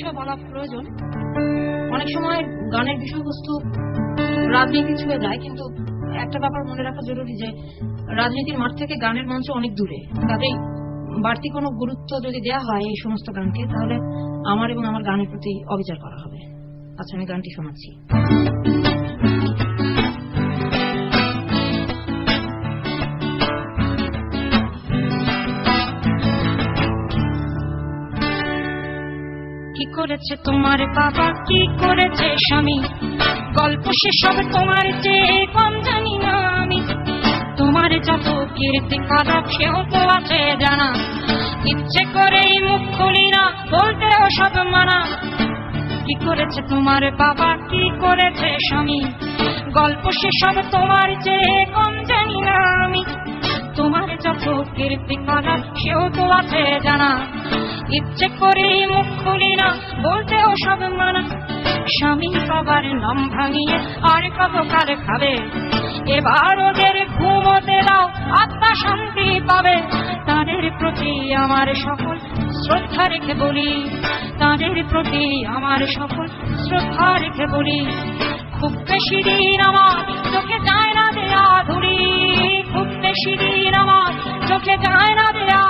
বিষয় বলা প্রয়োজন। অনেক সময় গানের বিষয়বস্তু রাজনীতি ছুঁয়ে যায় কিন্তু একটা ব্যাপার মনে রাখা জরুরি যে, রাজনীতির মাঠ থেকে গানের মঞ্চ অনেক দূরে। কাজেই বাড়তি কোনো গুরুত্ব যদি দেওয়া হয় এই সমস্ত গানকে, তাহলে আমার এবং আমার গানের প্রতি অবিচার করা হবে। আচ্ছা আমি গানটি শোনাচ্ছি। করেছে তোমার বাবা? কি করেছে স্বামী? গল্প শেষ হবে তোমার চেয়ে কম জানি না আমি। তোমার যত কীর্তি খারাপ সেও তো আছে জানা। ইচ্ছে করেই মুখ খুলি না বলতেও সব মানা। কি করেছে তোমার বাবা? কি করেছে স্বামী? গল্প শেষ হবে তোমার চেয়ে কম জানি না আমি। কীর্তি খারাপ সেও তো আছে জানা। ইচ্ছে করেই মুখ খুলি না, বলতেও সব মানা। স্বামী বাবার নাম ভাঙিয়ে আর কত কার খাবে? এবার ওদের ঘুমোতে দাও, আত্মা শান্তি পাবে। তাদের প্রতি আমার সকল শ্রদ্ধা রেখে বলি। তাদের প্রতি আমার সকল শ্রদ্ধা রেখে বলি। খুব বেশি দিন আমার চোখে যায় খুব বেশি দিন আমার চোখে যায় না দেয়া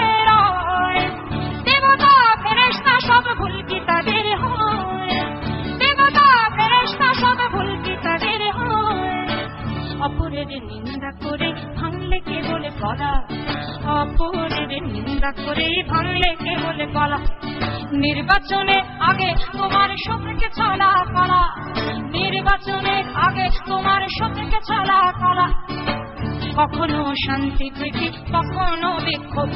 অপরের নিন্দা করে ভাঙলে কে বলে গলা। অপরের নিন্দা করে ভাঙলে কে বলে গলা। নির্বাচনে আগে তোমার সবকে ছলা কলা নির্বাচনে আগে তোমার সবকে ছলা কলা কখনো শান্তি প্রীতি, কখনো বিক্ষোভ।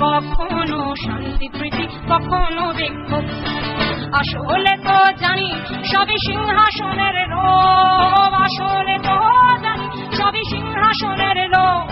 কখনো শান্তি প্রীতি, কখনো বিক্ষোভ। আসলে তো জানি সবই সিংহাসনের লোক আসলে তো জানি সবই সিংহাসনের লোভ।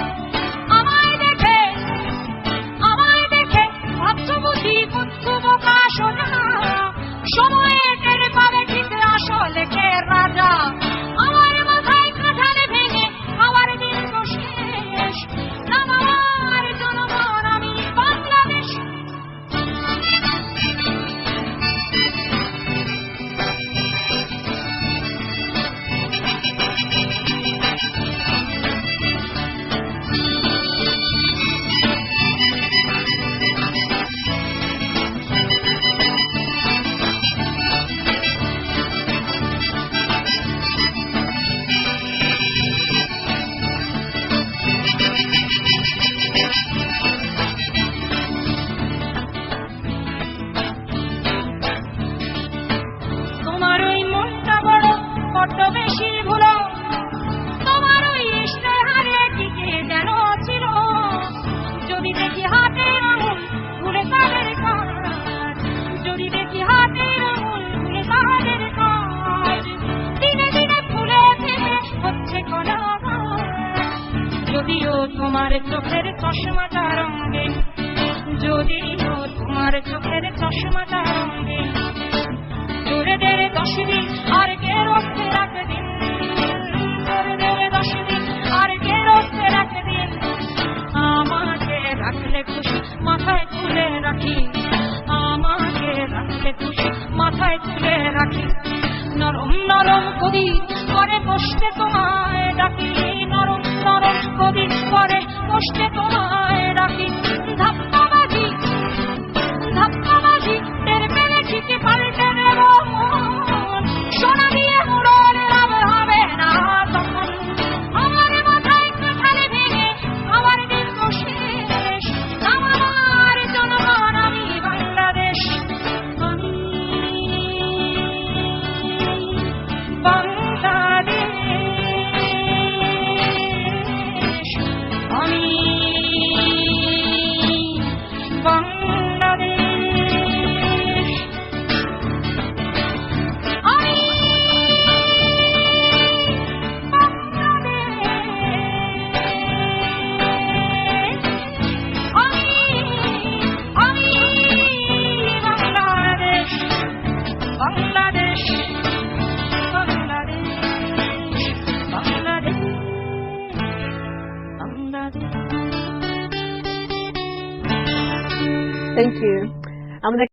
তোমার চোখের চশমাটা রঙে। যদি তোমার চোখের চশমাটা রঙে। দূরে দেড়ে দশ দিন আর কে রক্ষে রাখ দিন দেড়ে দশ দিন আর কে রোজে রাখ আমাকে রাখলে খুশি মাথায় তুলে রাখি। আমাকে রাখলে খুশি মাথায় তুলে রাখি। নরম নরম করি করে বসতে তোমায় ডাকি। নরম চরণ প্রদীপ করে কষ্টে তোমায় রাখি Thank you. I'm going to